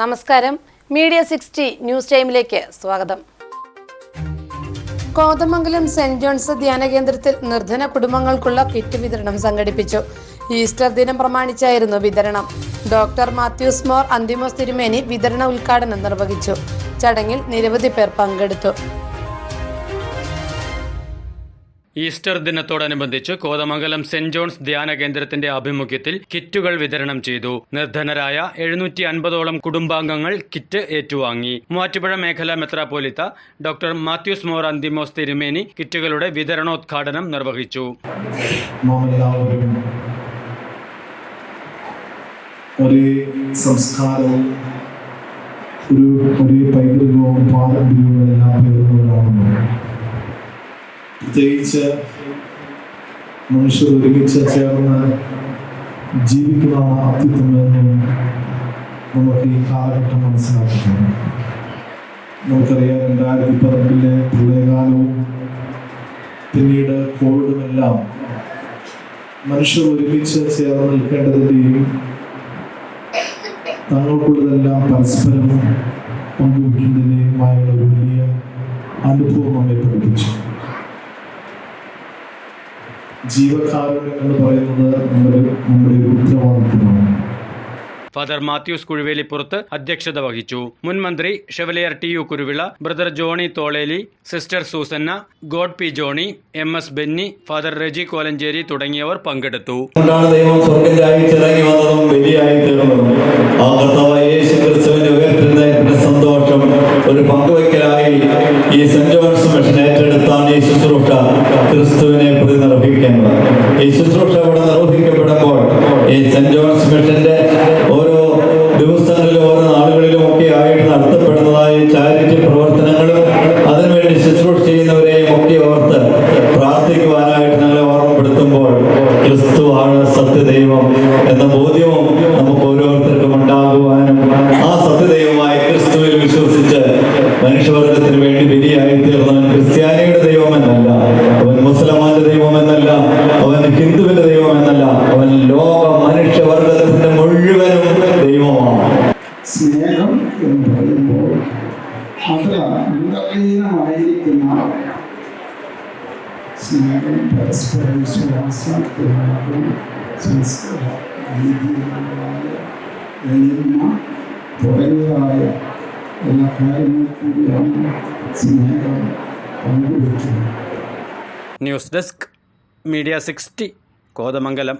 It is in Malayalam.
നമസ്കാരം. മീഡിയ സിക്സ്റ്റി ന്യൂസ് ടൈമിലേക്ക് സ്വാഗതം. കോതമംഗലം സെന്റ് ജോൺസ് ധ്യാന കേന്ദ്രത്തിൽ നിർധന കുടുംബങ്ങൾക്കുള്ള കിറ്റ് വിതരണം സംഘടിപ്പിച്ചു. ഈസ്റ്റർ ദിനം പ്രമാണിച്ചായിരുന്നു വിതരണം. ഡോക്ടർ മാത്യൂസ് മോർ അന്തിമോസ് തിരുമേനി വിതരണ ഉദ്ഘാടനം നിർവഹിച്ചു. ചടങ്ങിൽ നിരവധി പേർ പങ്കെടുത്തു. ഈസ്റ്റർ ദിനത്തോടനുബന്ധിച്ച് കോതമംഗലം സെന്റ് ജോൺസ് ധ്യാന കേന്ദ്രത്തിന്റെ ആഭിമുഖ്യത്തിൽ കിറ്റുകൾ വിതരണം ചെയ്തു. നിർധനരായ എഴുന്നൂറ്റി അൻപതോളം കുടുംബാംഗങ്ങൾ കിറ്റ് ഏറ്റുവാങ്ങി. മൂവാറ്റുപുഴ മേഖല മെത്രാപോലിത്ത ഡോക്ടർ മാത്യൂസ് മോർ അന്തിമോസ് തിരുമേനി കിറ്റുകളുടെ വിതരണോദ്ഘാടനം നിർവഹിച്ചു. ഒരേ പൈതൃകവും പാരമ്പര്യവും എല്ലാം പ്രത്യേകിച്ച് മനുഷ്യർ ഒരുമിച്ച് ചേർന്ന് ജീവിക്കുന്ന അത്യുത്തമെന്നും നമുക്ക് ഈ കാലഘട്ടം മനസ്സിലാക്കുന്നു നമുക്കറിയാം രണ്ടായിരത്തി പതിനെട്ടിലെ പ്രളയകാലവും പിന്നീട് കോവിഡുമെല്ലാം മനുഷ്യർ ഒരുമിച്ച് ചേർന്ന് നിൽക്കേണ്ടതിന്റെയും തങ്ങൾക്കുള്ളതെല്ലാം പരസ്പരം പങ്കുവയ്ക്കുന്നതിന്റെയുമായുള്ള ഒരു വലിയ അനുഭവം നമ്മെ പഠിപ്പിച്ചു. ജീവകാരുണ്യം എന്ന് പറയുന്നത് നമ്മുടെ നമ്മുടെ ഒരു ഉത്തരവാദിത്വമാണ് ഫാദർ മാത്യൂസ് കുഴുവേലിപ്പുറത്ത് അധ്യക്ഷത വഹിച്ചു. മുൻമന്ത്രി chevalier T U Kuruvila brother Johnny Tholeli sister Susanna God P Johnny M S Benny father Reji Kolenchery തുടങ്ങിയവർ പങ്കെടുത്തു. ദൈവം ചിറങ്ങി വന്നതും ബലിയായി തീർന്നതും. ആ കർത്താവായ യേശു ക്രിസ്തുവിന്റെ ഉയർത്തുന്നതിന്റെ സന്തോഷം ഒരു ഈ സെന്റ് ജോൺസ് മിഷൻ ഏറ്റെടുത്താണ് ഈ ശുശ്രൂഷ ക്രിസ്തുവിനെ പ്രതി നിർവഹിക്കുന്നത് ഈ ശുശ്രൂഷ ഇവിടെ നിർവഹിക്കപ്പെടുമ്പോൾ ഈ സെന്റ് ജോൺസ് മിഷന്റെ ഓരോ ദിവസങ്ങളിലും ഓരോ നാളുകളിലും ഒക്കെ ആയിട്ട് നടത്തപ്പെടുന്നതായ ചാരിറ്റി പ്രവർത്തനങ്ങളും ദൈവമെന്നല്ല അവൻ ലോക മനുഷ്യവർഗത്തിന്റെ മുഴുവനും ദൈവമാണ്. സ്നേഹം എന്ന് പറയുമ്പോൾ അത് അന്തർലീനമായിരിക്കുന്ന സ്നേഹം പരസ്പര വിശ്വാസം ത്യാഗം സംസ്കാരം നീതിയുള്ളതായ എളിമ തുടങ്ങിയതായ എല്ലാ കാര്യങ്ങൾ കൂടിയാണ് സ്നേഹം പങ്കുവയ്ക്കുന്നത് news desk media sixty Kothamangalam